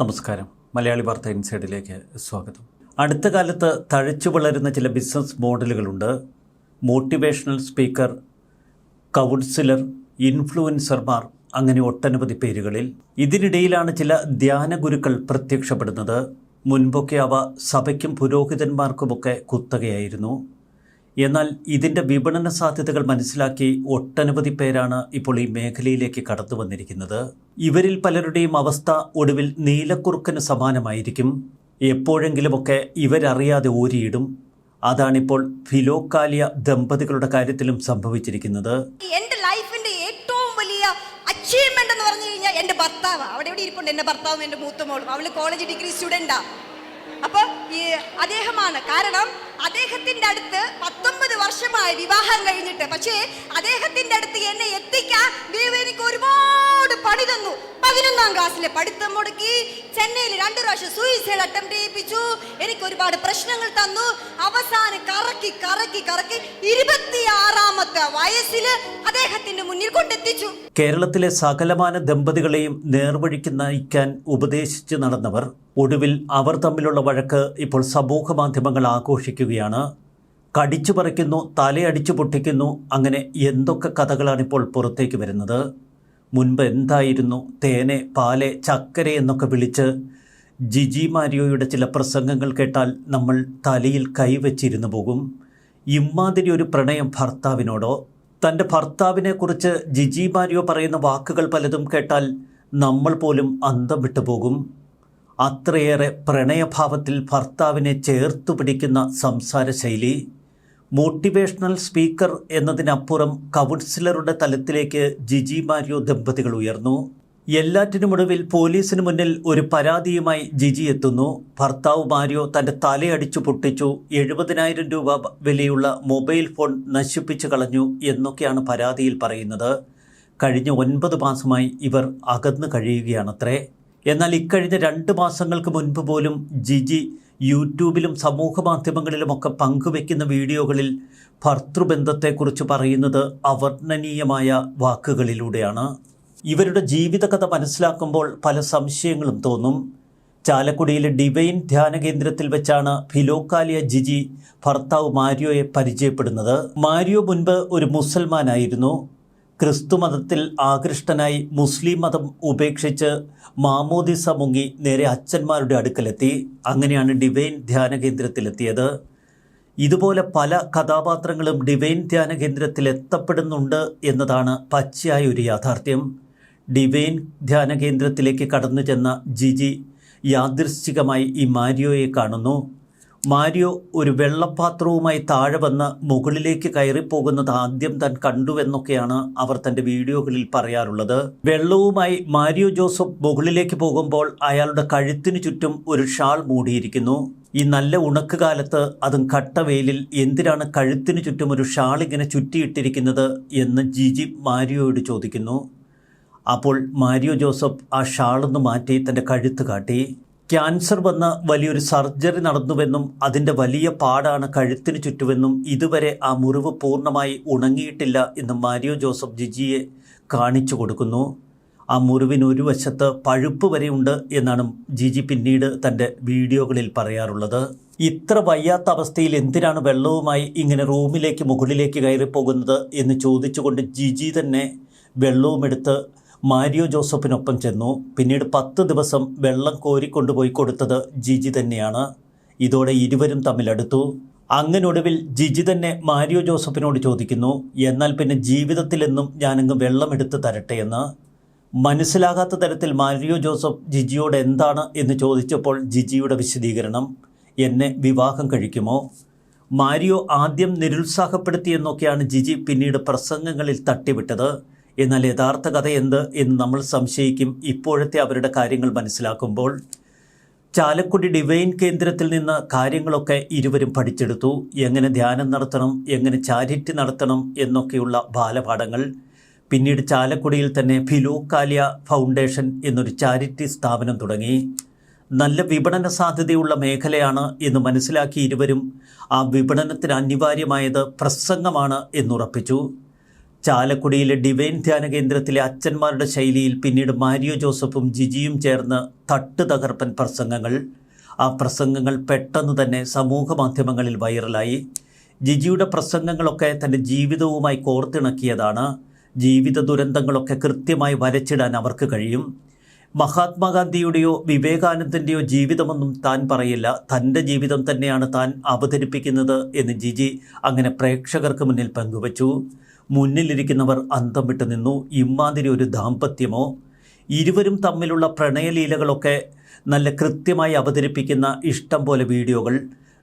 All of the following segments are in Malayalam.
നമസ്കാരം. മലയാളി വാർത്ത ഇൻസൈഡിലേക്ക് സ്വാഗതം. അടുത്ത കാലത്ത് തഴച്ചു വളരുന്ന ചില ബിസിനസ് മോഡലുകളുണ്ട്. മോട്ടിവേഷണൽ സ്പീക്കർ കൗൺസിലർ ഇൻഫ്ലുവൻസർമാർ അങ്ങനെ ഒട്ടനവധി പേരുകളിൽ. ഇതിനിടയിലാണ് ചില ധ്യാന ഗുരുക്കൾ പ്രത്യക്ഷപ്പെടുന്നത്. മുൻപൊക്കെ അവ സഭയ്ക്കും പുരോഹിതന്മാർക്കുമൊക്കെ കുത്തകയായിരുന്നു. എന്നാൽ ഇതിന്റെ വിപണന സാധ്യതകൾ മനസ്സിലാക്കി ഒട്ടനവധി പേരാണ് ഇപ്പോൾ ഈ മേഖലയിലേക്ക് കടന്നു വന്നിരിക്കുന്നത്. ഇവരിൽ പലരുടെയും അവസ്ഥ ഒടുവിൽ നീലക്കുറുക്കന് സമാനമായിരിക്കും. എപ്പോഴെങ്കിലുമൊക്കെ ഇവരറിയാതെ ഊരിയിടും. അതാണിപ്പോൾ ഫിലോക്കാലിയ ദമ്പതികളുടെ കാര്യത്തിലും സംഭവിച്ചിരിക്കുന്നത്. എന്റെ ലൈഫിന്റെ ഏറ്റവും വലിയ അച്ചീവ്മെന്റ് എന്ന് പറഞ്ഞു കഴിഞ്ഞാൽ എന്റെ ഭർത്താവ്. അവിടെ ഇവിടെ ഇരിപ്പുണ്ട്? എന്റെ ഭർത്താവും എന്റെ മൂത്ത മോളും. അവൾ കോളേജ് ഡിഗ്രി സ്റ്റുഡന്റാ അപ്പൊ ഈ അദ്ദേഹമാണ്. കാരണം അദ്ദേഹത്തിന്റെ അടുത്ത് പത്തൊമ്പത് വർഷമായി വിവാഹം കഴിഞ്ഞിട്ട്. പക്ഷേ അദ്ദേഹത്തിന്റെ അടുത്ത് എന്നെ എത്തിക്കാൻ ദൈവം എനിക്ക് ഒരുപാട് പണി തന്നു. പതിനൊന്നാം ക്ലാസ്സിലെ പഠിത്തം മുടക്കി ചെന്നൈയിൽ രണ്ടു പ്രാവശ്യം സൂയിസൈഡ് അറ്റംപ്റ്റ് ചെയ്യിപ്പിച്ചു. എനിക്ക് ഒരുപാട് പ്രശ്നങ്ങൾ തന്നു. അവസാനം കറക്കി കറക്കി കറക്കി വയസ്സിൽ അദ്ദേഹത്തിന്റെ മുന്നിൽ കൊണ്ടെത്തിച്ചു. കേരളത്തിലെ സകലമാന ദമ്പതികളെയും നേർവഴിക്ക് നയിക്കാൻ ഉപദേശിച്ചു നടന്നവർ ഒടുവിൽ അവർ തമ്മിലുള്ള വഴക്ക് ഇപ്പോൾ സമൂഹ മാധ്യമങ്ങൾ ആഘോഷിക്കുകയാണ്. കടിച്ചു പറിക്കുന്നു തലയടിച്ചു പൊട്ടിക്കുന്നു അങ്ങനെ എന്തൊക്കെ കഥകളാണ് ഇപ്പോൾ പുറത്തേക്ക് വരുന്നത്? മുൻപ് എന്തായിരുന്നു? തേനെ പാലെ ചക്കര എന്നൊക്കെ വിളിച്ച് ജിജി മാരിയോയുടെ ചില പ്രസംഗങ്ങൾ കേട്ടാൽ നമ്മൾ തലയിൽ കൈവച്ചിരുന്നു പോകും. ഇമ്മാതിരി ഒരു പ്രണയം ഭർത്താവിനോടോ? തന്റെ ഭർത്താവിനെക്കുറിച്ച് ജിജി മാരിയോ പറയുന്ന വാക്കുകൾ പലതും കേട്ടാൽ നമ്മൾ പോലും അന്തം വിട്ടുപോകും അത്രയേറെ പ്രണയഭാവത്തിൽ ഭർത്താവിനെ ചേർത്തു പിടിക്കുന്ന സംസാര ശൈലി മോട്ടിവേഷണൽ സ്പീക്കർ എന്നതിനപ്പുറം കൗൺസിലറുടെ തലത്തിലേക്ക് ജിജി മാരിയോ ദമ്പതികൾ ഉയർന്നു. എല്ലാറ്റിനുമൊടുവിൽ പോലീസിന് മുന്നിൽ ഒരു പരാതിയുമായി ജിജി എത്തുന്നു. ഭർത്താവ് മാരിയോ തന്റെ തലയടിച്ചു പൊട്ടിച്ചു. എഴുപതിനായിരം രൂപ വിലയുള്ള മൊബൈൽ ഫോൺ നശിപ്പിച്ചു കളഞ്ഞു എന്നൊക്കെയാണ് പരാതിയിൽ പറയുന്നത്. കഴിഞ്ഞ ഒൻപത് മാസമായി ഇവർ അകന്നു കഴിയുകയാണത്രേ. എന്നാൽ ഇക്കഴിഞ്ഞ രണ്ട് മാസങ്ങൾക്ക് മുൻപ് പോലും ജിജി യൂട്യൂബിലും സമൂഹ മാധ്യമങ്ങളിലുമൊക്കെ പങ്കുവെക്കുന്ന വീഡിയോകളിൽ ഭർത്തൃബന്ധത്തെക്കുറിച്ച് പറയുന്നത് അവർണനീയമായ വാക്കുകളിലൂടെയാണ്. ഇവരുടെ ജീവിതകഥ മനസ്സിലാക്കുമ്പോൾ പല സംശയങ്ങളും തോന്നും. ചാലക്കുടിയിലെ ഡിവൈൻ ധ്യാന കേന്ദ്രത്തിൽ വെച്ചാണ് ഫിലോക്കാലിയ ജിജി ഭർത്താവ് മാരിയോയെ പരിചയപ്പെടുന്നത്. മാരിയോ മുൻപ് ഒരു മുസൽമാനായിരുന്നു. ക്രിസ്തു മതത്തിൽ ആകൃഷ്ടനായി മുസ്ലിം മതം ഉപേക്ഷിച്ച് മാമോദിസ മുങ്ങി നേരെ അച്ഛന്മാരുടെ അടുക്കലെത്തി. അങ്ങനെയാണ് ഡിവൈൻ ധ്യാന കേന്ദ്രത്തിലെത്തിയത്. ഇതുപോലെ പല കഥാപാത്രങ്ങളും ഡിവൈൻ ധ്യാന കേന്ദ്രത്തിൽ എത്തപ്പെടുന്നുണ്ട് എന്നതാണ് പച്ചയായ ഒരു യാഥാർത്ഥ്യം. ഡിവൈൻ ധ്യാന കേന്ദ്രത്തിലേക്ക് കടന്നു ചെന്ന ജിജി യാദൃശ്ചികമായി ഈ മാരിയോയെ കാണുന്നു. മാരിയോ ഒരു വെള്ളപ്പാത്രവുമായി താഴെ വന്ന് മുകളിലേക്ക് കയറിപ്പോകുന്നത് ആദ്യം താൻ കണ്ടുവെന്നൊക്കെയാണ് അവർ തന്റെ വീഡിയോകളിൽ പറയാറുള്ളത്. വെള്ളവുമായി മാരിയോ ജോസഫ് മുകളിലേക്ക് പോകുമ്പോൾ അയാളുടെ കഴുത്തിനു ചുറ്റും ഒരു ഷാൾ മൂടിയിരിക്കുന്നു. ഈ നല്ല ഉണക്ക് കാലത്ത് അതും കട്ട വെയിലിൽ എന്തിനാണ് കഴുത്തിനു ചുറ്റും ഒരു ഷാൾ ഇങ്ങനെ ചുറ്റിയിട്ടിരിക്കുന്നത് എന്ന് ജിജി മാരിയോയോട് ചോദിക്കുന്നു. അപ്പോൾ മാരിയോ ജോസഫ് ആ ഷാളൊന്ന് മാറ്റി തന്റെ കഴുത്ത് കാട്ടി. ക്യാൻസർ വന്ന വലിയൊരു സർജറി നടന്നുവെന്നും അതിന്റെ വലിയ പാടാണ് കഴുത്തിന് ചുറ്റുമെന്നും ഇതുവരെ ആ മുറിവ് പൂർണമായി ഉണങ്ങിയിട്ടില്ല എന്നും മാരിയോ ജോസഫ് ജിജിയെ കാണിച്ചു കൊടുക്കുന്നു. ആ മുറിവിന് ഒരു വശത്ത് പഴുപ്പ് വരെയുണ്ട് എന്നാണ് ജിജി പിന്നീട് തന്റെ വീഡിയോകളിൽ പറയാറുള്ളത്. ഇത്ര വയ്യാത്ത അവസ്ഥയിൽ എന്തിനാണ് വെള്ളവുമായി ഇങ്ങനെ റൂമിലേക്ക് മുകളിലേക്ക് കയറിപ്പോകുന്നത് എന്ന് ചോദിച്ചുകൊണ്ട് ജിജി തന്നെ വെള്ളവുമെടുത്ത് മാരിയോ ജോസഫിനൊപ്പം ചെന്നു. പിന്നീട് പത്ത് ദിവസം വെള്ളം കോരിക്കൊണ്ടുപോയി കൊടുത്തത് ജിജി തന്നെയാണ്. ഇതോടെ ഇരുവരും തമ്മിലടുത്തു. അങ്ങനൊടുവിൽ ജിജി തന്നെ മാരിയോ ജോസഫിനോട് ചോദിക്കുന്നു എന്നാൽ പിന്നെ ജീവിതത്തിലെന്നും ഞാനങ്ങ് വെള്ളമെടുത്ത് തരട്ടെ എന്ന്? മനസ്സിലാകാത്ത തരത്തിൽ മാരിയോ ജോസഫ് ജിജിയോട് എന്താണ്? എന്ന് ചോദിച്ചപ്പോൾ ജിജിയുടെ വിശദീകരണം എന്നെ വിവാഹം കഴിക്കുമോ? മാരിയോ ആദ്യം നിരുത്സാഹപ്പെടുത്തിയെന്നൊക്കെയാണ് ജിജി പിന്നീട് പ്രസംഗങ്ങളിൽ തട്ടിവിട്ടത്. എന്നാൽ യഥാർത്ഥ കഥ എന്ത് എന്ന് നമ്മൾ സംശയിക്കും. ഇപ്പോഴത്തെ അവരുടെ കാര്യങ്ങൾ മനസ്സിലാക്കുമ്പോൾ ചാലക്കുടി ഡിവൈൻ കേന്ദ്രത്തിൽ നിന്ന് കാര്യങ്ങളൊക്കെ ഇരുവരും പഠിച്ചെടുത്തു. എങ്ങനെ ധ്യാനം നടത്തണം എങ്ങനെ ചാരിറ്റി നടത്തണം എന്നൊക്കെയുള്ള ബാലപാഠങ്ങൾ. പിന്നീട് ചാലക്കുടിയിൽ തന്നെ ഫിലോക്കാലിയ ഫൗണ്ടേഷൻ എന്നൊരു ചാരിറ്റി സ്ഥാപനം തുടങ്ങി. നല്ല വിപണന സാധ്യതയുള്ള മേഖലയാണ് എന്ന് മനസ്സിലാക്കി ഇരുവരും ആ വിപണനത്തിന് അനിവാര്യമായത് പ്രസംഗമാണ് എന്നുറപ്പിച്ചു. ചാലക്കുടിയിലെ ഡിവൈൻ ധ്യാന കേന്ദ്രത്തിലെ അച്ഛന്മാരുടെ ശൈലിയിൽ പിന്നീട് മാരിയോ ജോസഫും ജിജിയും ചേർന്ന് തട്ട് തകർപ്പൻ പ്രസംഗങ്ങൾ. ആ പ്രസംഗങ്ങൾ പെട്ടെന്ന് തന്നെ സമൂഹ മാധ്യമങ്ങളിൽ വൈറലായി. ജിജിയുടെ പ്രസംഗങ്ങളൊക്കെ തന്റെ ജീവിതവുമായി കോർത്തിണക്കിയതാണ്. ജീവിത ദുരന്തങ്ങളൊക്കെ കൃത്യമായി വരച്ചിടാൻ അവർക്ക് കഴിയും. മഹാത്മാഗാന്ധിയുടെയോ വിവേകാനന്ദന്റെയോ ജീവിതമൊന്നും താൻ പറയില്ല. തന്റെ ജീവിതം തന്നെയാണ് താൻ അവതരിപ്പിക്കുന്നത് എന്ന് ജിജി അങ്ങനെ പ്രേക്ഷകർക്ക് മുന്നിൽ പങ്കുവച്ചു. മുന്നിലിരിക്കുന്നവർ അന്തം വിട്ടു നിന്നു. ഇമ്മാതിരി ഒരു ദാമ്പത്യമോ? ഇരുവരും തമ്മിലുള്ള പ്രണയലീലകളൊക്കെ നല്ല കൃത്യമായി അവതരിപ്പിക്കുന്ന ഇഷ്ടം പോലെ വീഡിയോകൾ.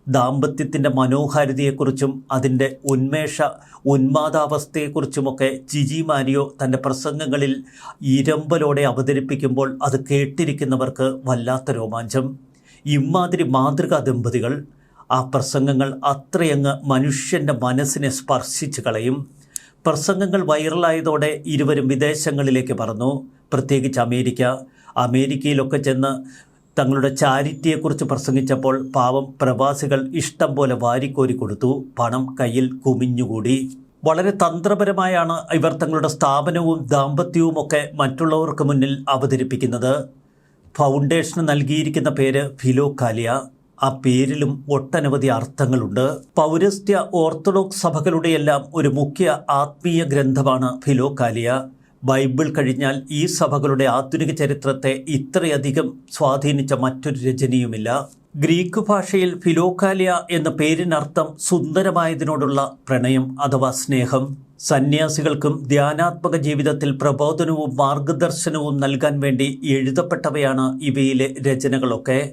ദാമ്പത്യത്തിന്റെ മനോഹാരിതയെക്കുറിച്ചും അതിന്റെ ഉന്മേഷ ഉന്മാദാവസ്ഥയെക്കുറിച്ചുമൊക്കെ ജിജി മാരിയോ തന്റെ പ്രസംഗങ്ങളിൽ ഇരമ്പലോടെ അവതരിപ്പിക്കുമ്പോൾ അത് കേട്ടിരിക്കുന്നവർക്ക് വല്ലാത്ത രോമാഞ്ചം. ഇമാതിരി മാതൃകാ ദമ്പതികൾ ആ പ്രസംഗങ്ങൾ അത്രയങ്ങ് മനുഷ്യന്റെ മനസ്സിനെ സ്പർശിച്ചു കളയും. പ്രസംഗങ്ങൾ വൈറലായതോടെ ഇരുവരും വിദേശങ്ങളിലേക്ക് പറന്നു. പ്രത്യേകിച്ച് അമേരിക്ക. അമേരിക്കയിലൊക്കെ ചെന്ന് തങ്ങളുടെ ചാരിറ്റിയെക്കുറിച്ച് പ്രസംഗിച്ചപ്പോൾ പാവം പ്രവാസികൾ ഇഷ്ടം പോലെ വാരിക്കോരി കൊടുത്തു. പണം കയ്യിൽ കുമിഞ്ഞുകൂടി. വളരെ തന്ത്രപരമായാണ് ഇവർ തങ്ങളുടെ സ്ഥാപനവും ദാമ്പത്യവും ഒക്കെ മറ്റുള്ളവർക്ക് മുന്നിൽ അവതരിപ്പിക്കുന്നത്. ഫൗണ്ടേഷന് നൽകിയിരിക്കുന്ന പേര് ഫിലോക്കാലിയ ആ പേരിലും ഒട്ടനവധി അർത്ഥങ്ങളുണ്ട്. പൗരസ്ത്യ ഓർത്തഡോക്സ് സഭകളുടെയെല്ലാം ഒരു മുഖ്യ ആത്മീയ ഗ്രന്ഥമാണ് ഫിലോകാലിയ. ബൈബിൾ കഴിഞ്ഞാൽ ഈ സഭകളുടെ ആധുനിക ചരിത്രത്തെ ഇത്രയധികം സ്വാധീനിച്ച മറ്റൊരു രചനയുമില്ല. ഗ്രീക്ക് ഭാഷയിൽ ഫിലോകാലിയ എന്ന പേരിനർത്ഥം സുന്ദരമായതിനോടുള്ള പ്രണയം അഥവാ സ്നേഹം. സന്യാസികൾക്കും ധ്യാനാത്മക ജീവിതത്തിൽ പ്രബോധനവും മാർഗദർശനവും നൽകാൻ വേണ്ടി എഴുതപ്പെട്ടവയാണ് ഇവയിലെ രചനകളൊക്കെ.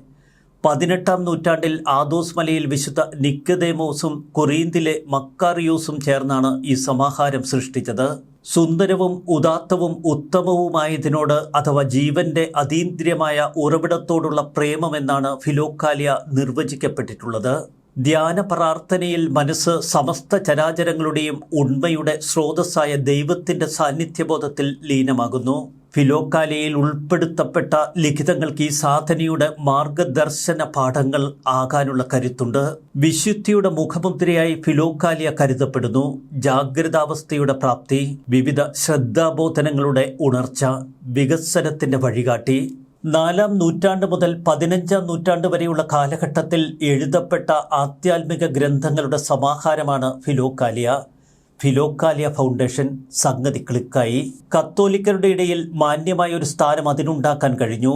പതിനെട്ടാം നൂറ്റാണ്ടിൽ ആദോസ് മലയിൽ വിശുദ്ധ നിക്കദേമോസും കൊറീന്തിലെ മക്കാറിയോസും ചേർന്നാണ് ഈ സമാഹാരം സൃഷ്ടിച്ചത്. സുന്ദരവും ഉദാത്തവും ഉത്തമവുമായതിനോട് അഥവാ ജീവന്റെ അതീന്ദ്രിയമായ ഉറവിടത്തോടുള്ള പ്രേമമെന്നാണ് ഫിലോക്കാലിയ നിർവചിക്കപ്പെട്ടിട്ടുള്ളത്. ധ്യാന പ്രാർത്ഥനയിൽ മനസ്സ് സമസ്ത ചരാചരങ്ങളുടെയും ഉണ്മയുടെ സ്രോതസ്സായ ദൈവത്തിന്റെ സാന്നിധ്യബോധത്തിൽ ലീനമാകുന്നു. ഫിലോക്കാലിയയിൽ ഉൾപ്പെടുത്തപ്പെട്ട ലിഖിതങ്ങൾക്ക് ഈ സാധനയുടെ മാർഗദർശന പാഠങ്ങൾ ആകാനുള്ള കരുത്തുണ്ട്. വിശുദ്ധിയുടെ മുഖമുദ്രയായി ഫിലോക്കാലിയ കരുതപ്പെടുന്നു. ജാഗ്രതാവസ്ഥയുടെ പ്രാപ്തി വിവിധ ശ്രദ്ധാബോധനങ്ങളുടെ ഉണർച്ച വികസനത്തിന്റെ വഴികാട്ടി. നാലാം നൂറ്റാണ്ട് മുതൽ പതിനഞ്ചാം നൂറ്റാണ്ട് വരെയുള്ള കാലഘട്ടത്തിൽ എഴുതപ്പെട്ട ആധ്യാത്മിക ഗ്രന്ഥങ്ങളുടെ സമാഹാരമാണ് ഫിലോക്കാലിയ. ഫിലോക്കാലിയ ഫൗണ്ടേഷൻ സംഗതി ക്ലിക്കായി. കത്തോലിക്കരുടെ ഇടയിൽ മാന്യമായ ഒരു സ്ഥാനം അതിനുണ്ടാക്കാൻ കഴിഞ്ഞു.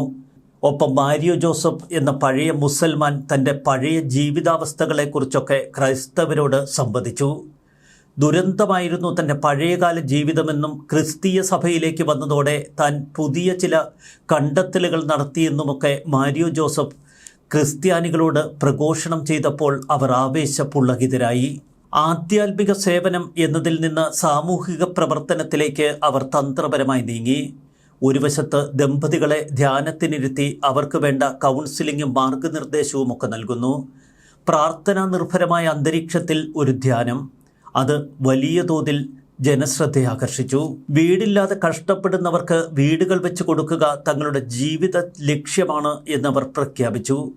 ഒപ്പം മാരിയോ ജോസഫ് എന്ന പഴയ മുസൽമാൻ തന്റെ പഴയ ജീവിതാവസ്ഥകളെക്കുറിച്ചൊക്കെ ക്രൈസ്തവരോട് സംവദിച്ചു. ദുരന്തമായിരുന്നു തന്റെ പഴയകാല ജീവിതമെന്നും ക്രിസ്തീയ സഭയിലേക്ക് വന്നതോടെ താൻ പുതിയ ചില കണ്ടെത്തലുകൾ നടത്തിയെന്നുമൊക്കെ മാരിയോ ജോസഫ് ക്രിസ്ത്യാനികളോട് പ്രഘോഷണം ചെയ്തപ്പോൾ അവർ ആവേശപുള്ളകിതരായി ആധ്യാത്മിക സേവനം എന്നതിൽ നിന്ന് സാമൂഹിക പ്രവർത്തനത്തിലേക്ക് അവർ തന്ത്രപരമായി നീങ്ങി. ഒരു വശത്ത് ദമ്പതികളെ ധ്യാനത്തിനിരുത്തി അവർക്ക് വേണ്ട കൗൺസിലിങ്ങും മാർഗനിർദ്ദേശവും ഒക്കെ നൽകുന്നു. പ്രാർത്ഥനാ നിർഭരമായ അന്തരീക്ഷത്തിൽ ഒരു ധ്യാനം. അത് വലിയ തോതിൽ ജനശ്രദ്ധയെ ആകർഷിച്ചു. വീടില്ലാതെ കഷ്ടപ്പെടുന്നവർക്ക് വീടുകൾ വെച്ച് കൊടുക്കുക തങ്ങളുടെ ജീവിത ലക്ഷ്യമാണ് എന്നവർ പ്രഖ്യാപിച്ചു.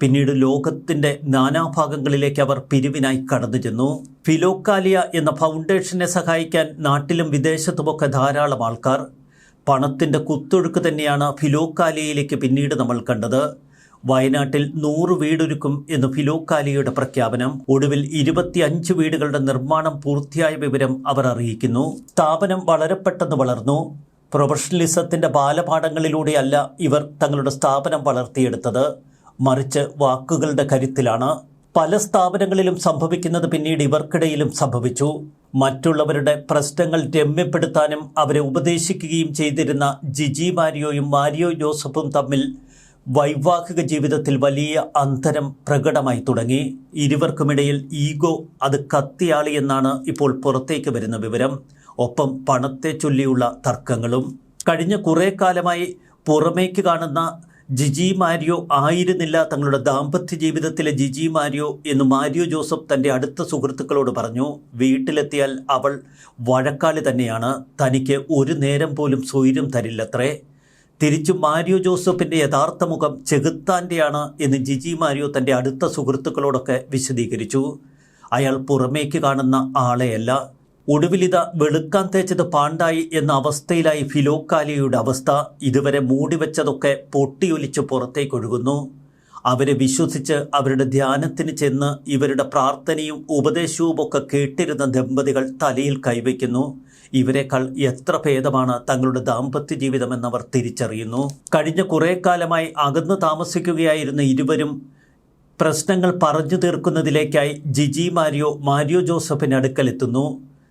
പിന്നീട് ലോകത്തിന്റെ നാനാഭാഗങ്ങളിലേക്ക് അവർ പിരിവിനായി കടന്നു ചെന്നു. ഫിലോക്കാലിയ എന്ന ഫൗണ്ടേഷനെ സഹായിക്കാൻ നാട്ടിലും വിദേശത്തുമൊക്കെ ധാരാളം ആൾക്കാർ. പണത്തിന്റെ കുത്തൊഴുക്ക് തന്നെയാണ് ഫിലോക്കാലിയയിലേക്ക് പിന്നീട് നമ്മൾ കണ്ടത്. വയനാട്ടിൽ നൂറ് വീടൊരുക്കും എന്ന് ഫിലോക്കാലിയയുടെ പ്രഖ്യാപനം. ഒടുവിൽ ഇരുപത്തിയഞ്ച് വീടുകളുടെ നിർമ്മാണം പൂർത്തിയായ വിവരം അവർ അറിയിക്കുന്നു. സ്ഥാപനം വളരെ പെട്ടെന്ന് വളർന്നു. പ്രൊഫഷണലിസത്തിന്റെ ബാലപാഠങ്ങളിലൂടെയല്ല ഇവർ തങ്ങളുടെ സ്ഥാപനം വളർത്തിയെടുത്തത്. മറിച്ച് വാക്കുകളുടെ കരുത്തിലാണ് പല സ്ഥാപനങ്ങളിലും സംഭവിക്കുന്നത്. പിന്നീട് ഇവർക്കിടയിലും സംഭവിച്ചു. മറ്റുള്ളവരുടെ പ്രശ്നങ്ങൾ രമ്യപ്പെടുത്താനും അവരെ ഉപദേശിക്കുകയും ചെയ്തിരുന്ന ജിജി മാരിയോയും മാരിയോ ജോസഫും തമ്മിൽ വൈവാഹിക ജീവിതത്തിൽ വലിയ അന്തരം പ്രകടമായി തുടങ്ങി. ഇരുവർക്കുമിടയിൽ ഈഗോ അത് കത്തിയാളി എന്നാണ് ഇപ്പോൾ പുറത്തേക്ക് വരുന്ന വിവരം. ഒപ്പം പണത്തെ ചൊല്ലിയുള്ള തർക്കങ്ങളും. കഴിഞ്ഞ കുറേ കാലമായി പുറമേക്ക് കാണുന്ന ജിജി മാരിയോ ആയിരുന്നില്ല തങ്ങളുടെ ദാമ്പത്യ ജീവിതത്തിലെ ജിജി മാരിയോ എന്ന് മാരിയോ ജോസഫ് തന്റെ അടുത്ത സുഹൃത്തുക്കളോട് പറഞ്ഞു. വീട്ടിലെത്തിയാൽ അവൾ വഴക്കാളി തന്നെയാണ്. തനിക്ക് ഒരു നേരം പോലും സ്വൈര്യം തരില്ലത്രേ. തിരിച്ചു മാരിയോ ജോസഫിന്റെ യഥാർത്ഥ മുഖം ചെകുത്താന്റെയാണ് എന്ന് ജിജി മാരിയോ തന്റെ അടുത്ത സുഹൃത്തുക്കളോടൊക്കെ വിശദീകരിച്ചു. അയാൾ പുറമേക്ക് കാണുന്ന ആളെയല്ല. ഒടുവിലിത വെളുക്കാൻ തേച്ചത് പാണ്ടായി എന്ന അവസ്ഥയിലായി ഫിലോക്കാലിയയുടെ അവസ്ഥ ഇതുവരെ മൂടിവെച്ചതൊക്കെ പൊട്ടിയൊലിച്ച് പുറത്തേക്കൊഴുകുന്നു. അവരെ വിശ്വസിച്ച് അവരുടെ ധ്യാനത്തിന് ചെന്ന് ഇവരുടെ പ്രാർത്ഥനയും ഉപദേശവും ഒക്കെ കേട്ടിരുന്ന ദമ്പതികൾ തലയിൽ കൈവയ്ക്കുന്നു. ഇവരെക്കാൾ എത്ര ഭേദമാണ് തങ്ങളുടെ ദാമ്പത്യ ജീവിതമെന്നവർ തിരിച്ചറിയുന്നു. കഴിഞ്ഞ കുറേ കാലമായി അകന്നു താമസിക്കുകയായിരുന്ന ഇരുവരും പ്രശ്നങ്ങൾ പറഞ്ഞു തീർക്കുന്നതിലേക്കായി ജിജി മാരിയോ മാരിയോ ജോസഫിന് അടുക്കലെത്തുന്നു.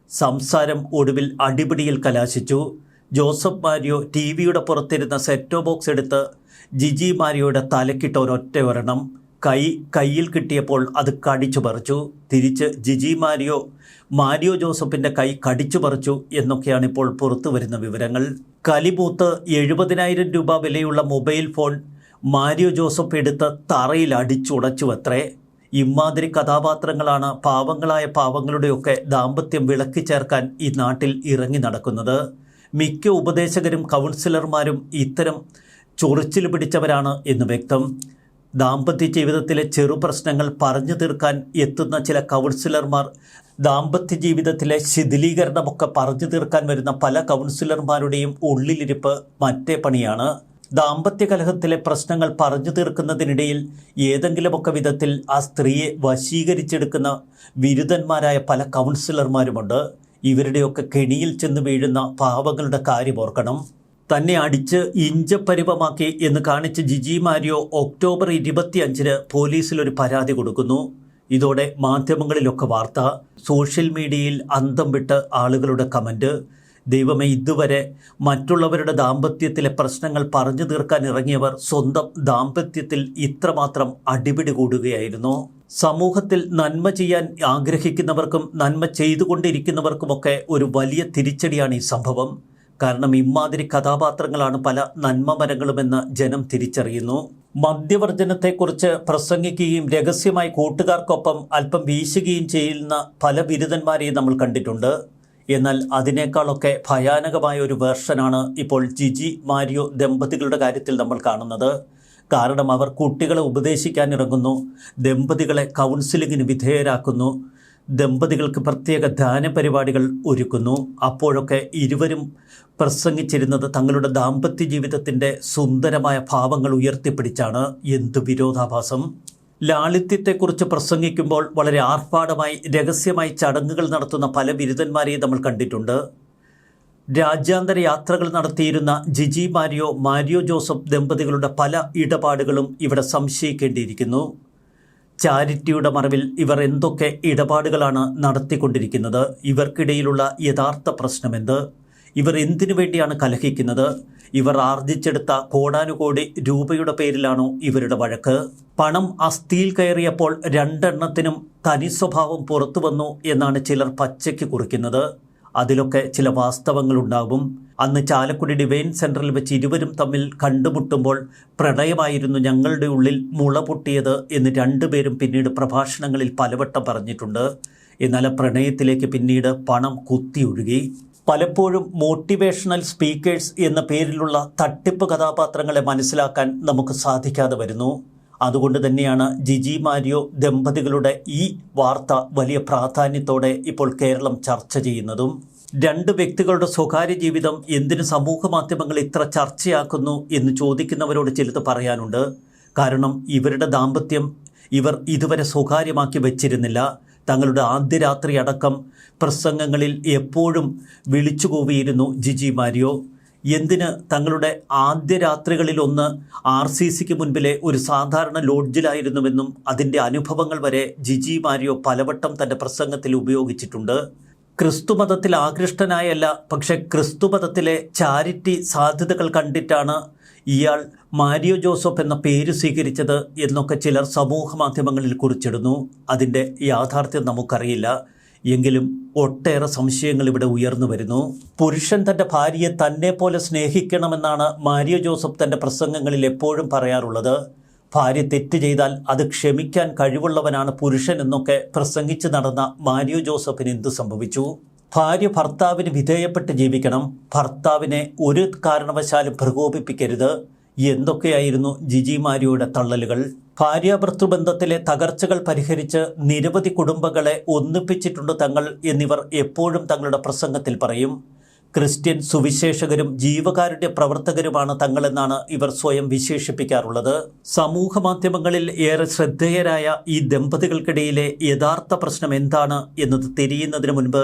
സംസാരം ഒടുവിൽ അടിപിടിയിൽ കലാശിച്ചു. ജോസഫ് മാരിയോ ടി വിയുടെ പുറത്തിരുന്ന സെറ്റോ ബോക്സ് എടുത്ത് ജിജി മാരിയോയുടെ തലക്കിട്ട ഒരൊറ്റ ഒരെണ്ണം കൈ കയ്യിൽ കിട്ടിയപ്പോൾ അത് കടിച്ചു പറിച്ചു. തിരിച്ച് ജിജി മാരിയോ മാരിയോ ജോസഫിന്റെ കൈ കടിച്ചു പറിച്ചു എന്നൊക്കെയാണ് ഇപ്പോൾ പുറത്തു വരുന്ന വിവരങ്ങൾ. കലിബൂത്ത് എഴുപതിനായിരം രൂപ വിലയുള്ള മൊബൈൽ ഫോൺ മാരിയോ ജോസഫ് എടുത്ത് തറയിൽ അടിച്ചുടച്ചു അത്രേ. ഇമാതിരി കഥാപാത്രങ്ങളാണ് പാവങ്ങളായ പാവങ്ങളുടെയൊക്കെ ദാമ്പത്യം വിളക്കി ചേർക്കാൻ ഈ നാട്ടിൽ ഇറങ്ങി നടക്കുന്നത്. മിക്ക ഉപദേശകരും കൗൺസിലർമാരും ഇത്തരം ചൊറിച്ചിൽ പിടിച്ചവരാണ് എന്ന് വ്യക്തം. ദാമ്പത്യ ജീവിതത്തിലെ ചെറു പ്രശ്നങ്ങൾ പറഞ്ഞു തീർക്കാൻ എത്തുന്ന ചില കൗൺസിലർമാർ ദാമ്പത്യ ജീവിതത്തിലെ ശിഥിലീകരണമൊക്കെ പറഞ്ഞു തീർക്കാൻ വരുന്ന പല കൗൺസിലർമാരുടെയും ഉള്ളിലിരിപ്പ് മറ്റേ പണിയാണ്. ദാമ്പത്യ കലഹത്തിലെ പ്രശ്നങ്ങൾ പറഞ്ഞു തീർക്കുന്നതിനിടയിൽ ഏതെങ്കിലുമൊക്കെ വിധത്തിൽ ആ സ്ത്രീയെ വശീകരിച്ചെടുക്കുന്ന ബിരുദന്മാരായ പല കൗൺസിലർമാരുമുണ്ട്. ഇവരുടെയൊക്കെ കെണിയിൽ ചെന്ന് വീഴുന്ന പാവങ്ങളുടെ കാര്യം ഓർക്കണം. തന്നെ അടിച്ച് ഇഞ്ചപ്പരിവമാക്കി എന്ന് കാണിച്ച് ജിജി മാരിയോ ഒക്ടോബർ ഇരുപത്തിയഞ്ചിന് പോലീസിൽ ഒരു പരാതി കൊടുക്കുന്നു. ഇതോടെ മാധ്യമങ്ങളിലൊക്കെ വാർത്ത സോഷ്യൽ മീഡിയയിൽ അന്തം വിട്ട് ആളുകളുടെ കമന്റ് ദൈവമേ ഇതുവരെ മറ്റുള്ളവരുടെ ദാമ്പത്യത്തിലെ പ്രശ്നങ്ങൾ പറഞ്ഞു തീർക്കാൻ ഇറങ്ങിയവർ സ്വന്തം ദാമ്പത്യത്തിൽ ഇത്രമാത്രം അടിപിടി കൂടുകയായിരുന്നു. സമൂഹത്തിൽ നന്മ ചെയ്യാൻ ആഗ്രഹിക്കുന്നവർക്കും നന്മ ചെയ്തുകൊണ്ടിരിക്കുന്നവർക്കുമൊക്കെ ഒരു വലിയ തിരിച്ചടിയാണ് ഈ സംഭവം. കാരണം ഇമാതിരി കഥാപാത്രങ്ങളാണ് പല നന്മ മരങ്ങളുമെന്ന് ജനം തിരിച്ചറിയുന്നു. മദ്യവർജനത്തെക്കുറിച്ച് പ്രസംഗിക്കുകയും രഹസ്യമായി കൂട്ടുകാർക്കൊപ്പം അല്പം വീശുകയും ചെയ്യുന്ന പല ബിരുദന്മാരെയും നമ്മൾ കണ്ടിട്ടുണ്ട്. എന്നാൽ അതിനേക്കാളൊക്കെ ഭയാനകമായ ഒരു വേർഷനാണ് ഇപ്പോൾ ജിജി മാരിയോ ദമ്പതികളുടെ കാര്യത്തിൽ നമ്മൾ കാണുന്നത്. കാരണം അവർ കുട്ടികളെ ഉപദേശിക്കാൻ ഇറങ്ങുന്നു ദമ്പതികളെ കൗൺസിലിങ്ങിന് വിധേയരാക്കുന്നു ദമ്പതികൾക്ക് പ്രത്യേക ധ്യാന പരിപാടികൾ ഒരുക്കുന്നു. അപ്പോഴൊക്കെ ഇരുവരും പ്രസംഗിച്ചിരുന്നത് തങ്ങളുടെ ദാമ്പത്യ ജീവിതത്തിന്റെ സുന്ദരമായ ഭാവങ്ങൾ ഉയർത്തിപ്പിടിച്ചാണ്. എന്തു വിരോധാഭാസം. ലാളിത്യത്തെക്കുറിച്ച് പ്രസംഗിക്കുമ്പോൾ വളരെ ആർഭാടമായി രഹസ്യമായി ചടങ്ങുകൾ നടത്തുന്ന പല ബിരുദന്മാരെയും നമ്മൾ കണ്ടിട്ടുണ്ട്. രാജ്യാന്തര യാത്രകൾ നടത്തിയിരുന്ന ജിജി മാരിയോ മാരിയോ ജോസഫ് ദമ്പതികളുടെ പല ഇടപാടുകളും ഇവിടെ സംശയിക്കേണ്ടിയിരിക്കുന്നു. ചാരിറ്റിയുടെ മറവിൽ ഇവർ എന്തൊക്കെ ഇടപാടുകളാണ് നടത്തിക്കൊണ്ടിരിക്കുന്നത്? ഇവർക്കിടയിലുള്ള യഥാർത്ഥ പ്രശ്നമെന്ത്? ഇവർ എന്തിനു വേണ്ടിയാണ് കലഹിക്കുന്നത്? ഇവർ ആർജിച്ചെടുത്ത കോടാനുകോടി രൂപയുടെ പേരിലാണോ ഇവരുടെ വഴക്ക്? പണം അസ്ഥിയിൽ കയറിയപ്പോൾ രണ്ടെണ്ണത്തിനും തനി സ്വഭാവം പുറത്തു വന്നു എന്നാണ് ചിലർ പച്ചയ്ക്ക് കുറിക്കുന്നത്. അതിലൊക്കെ ചില വാസ്തവങ്ങളുണ്ടാകും. അന്ന് ചാലക്കുടി ഡിവൈൻ സെന്ററിൽ വെച്ച് ഇരുവരും തമ്മിൽ കണ്ടുമുട്ടുമ്പോൾ പ്രണയമായിരുന്നു ഞങ്ങളുടെ ഉള്ളിൽ മുള പൊട്ടിയത് എന്ന് രണ്ടുപേരും പിന്നീട് പ്രഭാഷണങ്ങളിൽ പലവട്ടം പറഞ്ഞിട്ടുണ്ട്. എന്നാൽ പ്രണയത്തിലേക്ക് പിന്നീട് പണം കുത്തിയൊഴുകി. പലപ്പോഴും മോട്ടിവേഷണൽ സ്പീക്കേഴ്സ് എന്ന പേരിലുള്ള തട്ടിപ്പ് കഥാപാത്രങ്ങളെ മനസ്സിലാക്കാൻ നമുക്ക് സാധിക്കാതെ വരുന്നു. അതുകൊണ്ട് തന്നെയാണ് ജിജി മാരിയോ ദമ്പതികളുടെ ഈ വാർത്ത വലിയ പ്രാധാന്യത്തോടെ ഇപ്പോൾ കേരളം ചർച്ച ചെയ്യുന്നതും. രണ്ട് വ്യക്തികളുടെ സ്വകാര്യ ജീവിതം എന്തിനു സമൂഹ മാധ്യമങ്ങൾ ഇത്ര ചർച്ചയാക്കുന്നു എന്ന് ചോദിക്കുന്നവരോട് ചിലത് പറയാനുണ്ട്. കാരണം ഇവരുടെ ദാമ്പത്യം ഇവർ ഇതുവരെ സ്വകാര്യമാക്കി വച്ചിരുന്നില്ല. തങ്ങളുടെ ആദ്യ രാത്രി അടക്കം പ്രസംഗങ്ങളിൽ എപ്പോഴും വിളിച്ചുകൂവിയിരുന്നു ജിജി മാരിയോ. എന്തിന് തങ്ങളുടെ ആദ്യ രാത്രികളിലൊന്ന് ആർ സി സിക്ക് മുൻപിലെ ഒരു സാധാരണ ലോഡ്ജിലായിരുന്നുവെന്നും അതിന്റെ അനുഭവങ്ങൾ വരെ ജിജി മാരിയോ പലവട്ടം തന്റെ പ്രസംഗത്തിൽ ഉപയോഗിച്ചിട്ടുണ്ട്. ക്രിസ്തുമതത്തിൽ ആകൃഷ്ടനായല്ല പക്ഷെ ക്രിസ്തുമതത്തിലെ ചാരിറ്റി സാധ്യതകൾ കണ്ടിട്ടാണ് ഇയാൾ മാരിയോ ജോസഫ് എന്ന പേര് സ്വീകരിച്ചത് എന്നൊക്കെ ചിലർ സമൂഹ മാധ്യമങ്ങളിൽ കുറിച്ചിടുന്നു. അതിന്റെ യാഥാർത്ഥ്യം നമുക്കറിയില്ല. എങ്കിലും ഒട്ടേറെ സംശയങ്ങൾ ഇവിടെ ഉയർന്നു വരുന്നു. പുരുഷൻ തന്റെ ഭാര്യയെ തന്നെ പോലെ സ്നേഹിക്കണമെന്നാണ് മാരിയോ ജോസഫ് തന്റെ പ്രസംഗങ്ങളിൽ എപ്പോഴും പറയാറുള്ളത്. ഭാര്യ തെറ്റ് ചെയ്താൽ അത് ക്ഷമിക്കാൻ കഴിവുള്ളവനാണ് പുരുഷൻ എന്നൊക്കെ പ്രസംഗിച്ച് നടന്ന മാരിയോ ജോസഫിന് എന്തു സംഭവിച്ചു? ഭാര്യ ഭർത്താവിന് വിധേയപ്പെട്ട് ജീവിക്കണം. ഭർത്താവിനെ ഒരു കാരണവശാലും പ്രകോപിപ്പിക്കരുത്. എന്തൊക്കെയായിരുന്നു ജിജിമാരിയുടെ തള്ളലുകൾ? ഭാര്യാഭർത്തൃബന്ധത്തിലെ തകർച്ചകൾ പരിഹരിച്ച് നിരവധി കുടുംബങ്ങളെ ഒന്നിപ്പിച്ചിട്ടുണ്ട് തങ്ങൾ എന്നിവർ എപ്പോഴും തങ്ങളുടെ പ്രസംഗത്തിൽ പറയും. ക്രിസ്ത്യൻ സുവിശേഷകരും ജീവകാരുടെ പ്രവർത്തകരുമാണ് തങ്ങളെന്നാണ് ഇവർ സ്വയം വിശേഷിപ്പിക്കാറുള്ളത്. സമൂഹ മാധ്യമങ്ങളിൽ ഏറെ ശ്രദ്ധേയരായ ഈ ദമ്പതികൾക്കിടയിലെ യഥാർത്ഥ പ്രശ്നം എന്താണ് എന്നത് തിരിയുന്നതിന് മുൻപ്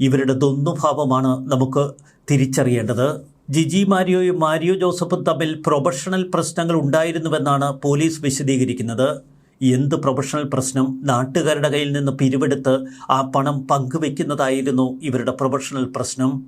ഇവരുടെ ദ്വന്ദ്ഭാവമാണ് നമുക്ക് തിരിച്ചറിയേണ്ടത്. ജിജി മാരിയോയും മാരിയോ ജോസഫും തമ്മിൽ പ്രൊഫഷണൽ പ്രശ്നങ്ങൾ ഉണ്ടായിരുന്നുവെന്നാണ് പോലീസ് വിശദീകരിക്കുന്നത്. എന്ത് പ്രൊഫഷണൽ പ്രശ്നം? നാട്ടുകാരുടെ കയ്യിൽ നിന്ന് പിരിവെടുത്ത് ആ പണം പങ്കുവെക്കുന്നതായിരുന്നു ഇവരുടെ പ്രൊഫഷണൽ പ്രശ്നം.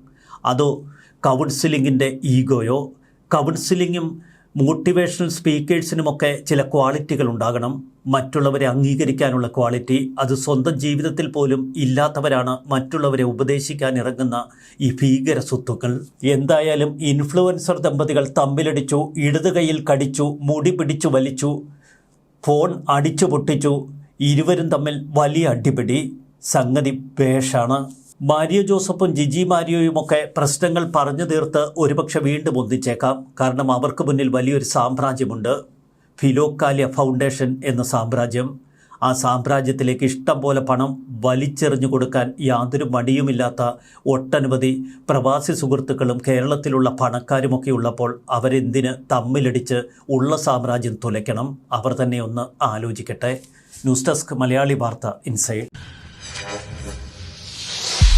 അതോ കൗൺസിലിങ്ങിന്റെ ഈഗോയോ? കൗൺസിലിങ്ങും മോട്ടിവേഷണൽ സ്പീക്കേഴ്സിനുമൊക്കെ ചില ക്വാളിറ്റികൾ ഉണ്ടാകണം. മറ്റുള്ളവരെ അംഗീകരിക്കാനുള്ള ക്വാളിറ്റി അത് സ്വന്തം ജീവിതത്തിൽ പോലും ഇല്ലാത്തവരാണ് മറ്റുള്ളവരെ ഉപദേശിക്കാൻ ഇറങ്ങുന്ന ഈ ഭീകര സ്വത്തുക്കൾ. എന്തായാലും ഇൻഫ്ലുവൻസർ ദമ്പതികൾ തമ്മിലടിച്ചു ഇടത് കൈയിൽ കടിച്ചു മുടി പിടിച്ചു വലിച്ചു ഫോൺ അടിച്ചു പൊട്ടിച്ചു ഇരുവരും തമ്മിൽ വലിയ അടിപിടി. സംഗതി പേഷാണ് മാരിയോ ജോസഫും ജിജി മാരിയോയുമൊക്കെ പ്രശ്നങ്ങൾ പറഞ്ഞു തീർത്ത് ഒരുപക്ഷെ വീണ്ടും ഒന്നിച്ചേക്കാം. കാരണം അവർക്ക് മുന്നിൽ വലിയൊരു സാമ്രാജ്യമുണ്ട്. ഫിലോക്കാലിയ ഫൗണ്ടേഷൻ എന്ന സാമ്രാജ്യം. ആ സാമ്രാജ്യത്തിലേക്ക് ഇഷ്ടം പോലെ പണം വലിച്ചെറിഞ്ഞു കൊടുക്കാൻ യാതൊരു മടിയുമില്ലാത്ത ഒട്ടനവധി പ്രവാസി സുഹൃത്തുക്കളും കേരളത്തിലുള്ള പണക്കാരുമൊക്കെ ഉള്ളപ്പോൾ അവരെന്തിന് തമ്മിലടിച്ച് ഉള്ള സാമ്രാജ്യം തുലയ്ക്കണം? അവർ തന്നെ ഒന്ന് ആലോചിക്കട്ടെ. ന്യൂസ് ഡെസ്ക് മലയാളി വാർത്ത ഇൻസൈഡ്.